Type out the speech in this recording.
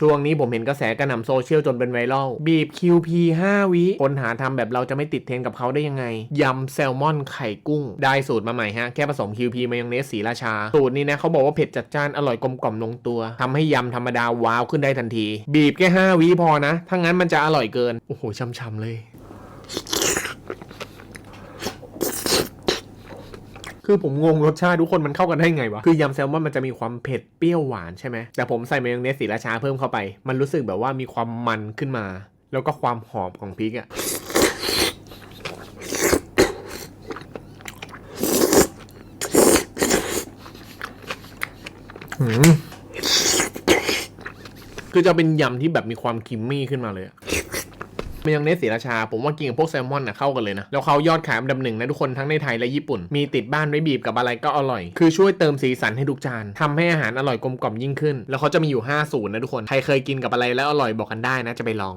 ช่วงนี้ผมเห็นกระแสกระหน่ำโซเชียลจนเป็นไวรัลบีบ QP 5 วิคนหาทำแบบเราจะไม่ติดเทรนกับเขาได้ยังไงยำแซลมอนไข่กุ้ง ได้สูตรมาใหม่ฮะ แค่ผสม QP มายองเนสสีราชา สูตรนี้นะเขาบอกว่าเผ็ดจัดจ้านอร่อยกลมกล่อมลงตัวทำให้ยำธรรมดาว้าวขึ้นได้ทันที บีบแค่ 5 วิพอนะถ้างั้นมันจะอร่อยเกิน โอ้โหช่ำๆเลย คือผมงงรสชาติทุกคนมันเข้ากันได้ไงวะ คือยำแซลมอนมันจะมีความเผ็ดเปรี้ยวหวานใช่ไหม แต่ผมใส่มายองเนสสีราชาเพิ่มเข้าไป มันรู้สึกแบบว่ามีความมันขึ้นมา แล้วก็ความหอมของพริกอะคือจะเป็นยำที่แบบมีความคิมมี่ขึ้นมาเลยอะ มายองเนสสีราชา ผมว่ากินกับพวกแซลมอนน่ะเข้ากันเลยนะ แล้วเขายอดขายอันดับหนึ่งนะทุกคนทั้งในไทยและญี่ปุ่น มีติดบ้านไว้บีบกับอะไรก็อร่อย คือช่วยเติมสีสันให้ทุกจานทำให้อาหารอร่อยกลมกล่อมยิ่งขึ้น แล้วเขาจะมีอยู่5สูตรนะทุกคน ใครเคยกินกับอะไรแล้วอร่อยบอกกันได้นะจะไปลอง